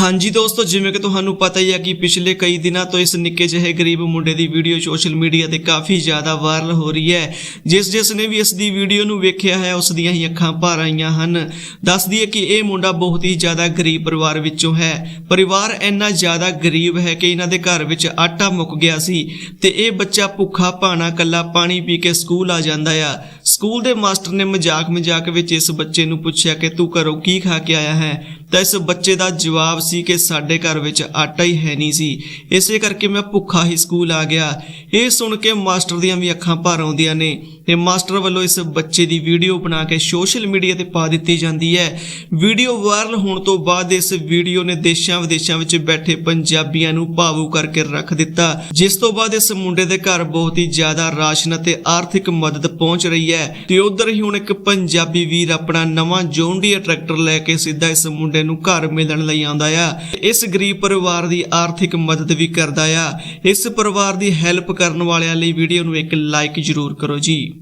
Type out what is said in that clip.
ਹਾਂਜੀ ਦੋਸਤੋ, ਜਿਵੇਂ ਕਿ ਤੁਹਾਨੂੰ ਪਤਾ ਹੀ ਹੈ ਕਿ ਪਿਛਲੇ ਕਈ ਦਿਨਾਂ ਤੋਂ ਇਸ ਨਿੱਕੇ ਜਿਹੇ ਗਰੀਬ ਮੁੰਡੇ ਦੀ ਵੀਡੀਓ ਸੋਸ਼ਲ ਮੀਡੀਆ ਤੇ ਕਾਫੀ ਜ਼ਿਆਦਾ ਵਾਇਰਲ ਹੋ ਰਹੀ ਹੈ। ਜਿਸ ਜਿਸ ਨੇ ਵੀ ਇਸ ਦੀ ਵੀਡੀਓ ਨੂੰ ਵੇਖਿਆ ਹੈ, ਉਸ ਦੀਆਂ ਹੀ ਅੱਖਾਂ ਭਰ ਆਈਆਂ ਹਨ। ਦੱਸਦੀ ਹੈ ਕਿ ਇਹ ਮੁੰਡਾ ਬਹੁਤ ਹੀ ਜ਼ਿਆਦਾ ਗਰੀਬ ਪਰਿਵਾਰ ਵਿੱਚੋਂ ਹੈ। ਪਰਿਵਾਰ ਇੰਨਾ ਜ਼ਿਆਦਾ ਗਰੀਬ ਹੈ ਕਿ ਇਹਨਾਂ ਦੇ ਘਰ ਵਿੱਚ ਆਟਾ ਮੁੱਕ ਗਿਆ ਸੀ ਤੇ ਇਹ ਬੱਚਾ ਭੁੱਖਾ, ਭਾਣਾ ਕੱਲਾ ਪਾਣੀ ਪੀ ਕੇ ਸਕੂਲ ਆ ਜਾਂਦਾ ਆ। ਸਕੂਲ ਦੇ ਮਾਸਟਰ ਨੇ ਮਜ਼ਾਕ ਮਜ਼ਾਕ ਵਿੱਚ ਇਸ ਬੱਚੇ ਨੂੰ ਪੁੱਛਿਆ ਕਿ ਤੂੰ ਘਰੋਂ ਕੀ ਖਾ ਕੇ ਆਇਆ ਹੈ? ਤਾਂ ਇਸ ਬੱਚੇ ਦਾ ਜਵਾਬ ਸੀ ਕਿ ਸਾਡੇ ਘਰ ਵਿੱਚ ਆਟਾ ਹੀ ਹੈ ਨਹੀਂ ਸੀ। ਇਸੇ ਕਰਕੇ ਮੈਂ ਭੁੱਖਾ ਹੀ ਸਕੂਲ ਆ ਗਿਆ। ਇਹ ਸੁਣ ਕੇ ਮਾਸਟਰ ਦੀਆਂ ਵੀ ਅੱਖਾਂ ਭਰ ਆਉਂਦੀਆਂ ਨੇ। ਤੇ ਮਾਸਟਰ ਵੱਲੋਂ ਇਸ ਬੱਚੇ ਦੀ ਵੀਡੀਓ ਬਣਾ ਕੇ ਸੋਸ਼ਲ ਮੀਡੀਆ ਤੇ ਪਾ ਦਿੱਤੀ ਜਾਂਦੀ ਹੈ। ਵੀਡੀਓ ਵਾਇਰਲ ਹੋਣ ਤੋਂ ਬਾਅਦ ਇਸ ਵੀਡੀਓ ਨੇ ਦੇਸ਼ਾਂ ਵਿਦੇਸ਼ਾਂ ਵਿੱਚ ਬੈਠੇ ਪੰਜਾਬੀਆਂ ਨੂੰ ਭਾਵੁਕ ਕਰਕੇ ਰੱਖ ਦਿੱਤਾ। ਜਿਸ ਤੋਂ ਬਾਅਦ ਇਸ ਮੁੰਡੇ ਦੇ ਘਰ ਬਹੁਤ ਹੀ ਜ਼ਿਆਦਾ ਰਾਸ਼ਨ ਅਤੇ ਆਰਥਿਕ ਮਦਦ ਪਹੁੰਚ ਰਹੀ ਹੈ। ਤੇ ਉਧਰ ਹੀ ਹੁਣ ਇੱਕ ਪੰਜਾਬੀ ਵੀਰ ਆਪਣਾ ਨਵਾਂ ਜੌਂਡੀਆ ਟਰੈਕਟਰ ਲੈ ਕੇ ਸਿੱਧਾ ਇਸ ਮੁੰਡੇ ਮੁੰਡੇ ਨੂੰ ਘਰ ਮਿਲਣ ਲਈ ਆਉਂਦਾ ਆ। ਇਸ ਗਰੀਬ ਪਰਿਵਾਰ ਦੀ ਆਰਥਿਕ ਮਦਦ ਵੀ ਕਰਦਾ ਆ। ਇਸ ਪਰਿਵਾਰ ਦੀ ਹੈਲਪ ਕਰਨ ਵਾਲਿਆਂ ਲਈ ਵੀਡੀਓ ਨੂੰ ਇੱਕ ਲਾਈਕ ਜ਼ਰੂਰ ਕਰੋ ਜੀ।